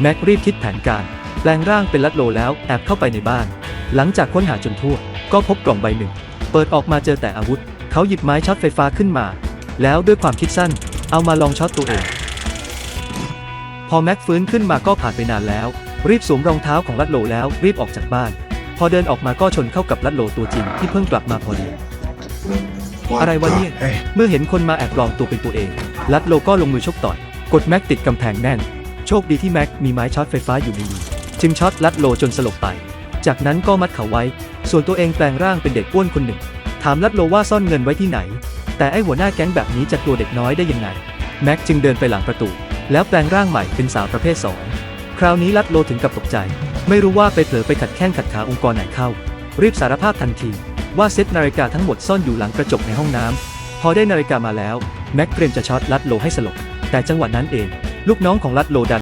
แม็กรีบคิดแผนการ แปลงร่างเป็นลัดโลแล้วแอบเข้าไปในบ้าน หลังจากค้นหาจนทั่ว ก็พบกล่องใบหนึ่ง เปิดออกมาเจอแต่อาวุธ เขาหยิบไม้ช็อตไฟฟ้าขึ้นมา แล้วด้วยความคิดสั้น เอามาลองช็อตตัวเอง พอแม็กฟื้นขึ้นมาก็ผ่านไปนานแล้ว รีบสวมรองเท้าของลัดโลแล้วรีบออกจากบ้าน พอเดินออกมาก็ชนเข้ากับลัดโลตัวจริงที่เพิ่งกลับมาพอดีอะไรวะเนี่ย เมื่อเห็นคนมาแอบปลอมตัวเป็นตัวเอง ลัดโลก็ลงมือชกต่อย กดแม็กติดกำแพงแน่น โชคดีที่แม็กมีไม้ช็อตไฟฟ้าอยู่ในมือจึงช็อตลัดโลจนสลบไป จากนั้นก็มัดเขาไว้ ส่วนตัวเองแปลงร่างเป็นเด็กอ้วนคนหนึ่ง ถามลัดโลว่าซ่อนเงินไว้ที่ไหน แต่ไอหัวหน้าแก๊งแบบนี้จะกลัวเด็กน้อยได้ยังไง แม็กจึงเดินไปหลังประตู แล้วแปลงร่างใหม่เป็นสาวประเภท2คราวนี้ลัดโลถึงกับตกใจ ไม่รู้ว่าไปเผลอไปขัดแข้งขัดขาองค์กรไหนเข้า รีบสารภาพทันที ว่าเซตนาฬิกาทั้งหมดซ่อนอยู่หลังกระจกในห้องน้ำพอได้นาฬิกามาแล้วแม็กเตรียมจะช็อตลัดโลให้สลบแต่จังหวะนั้นเอง ลูกน้องของลัดโลดัน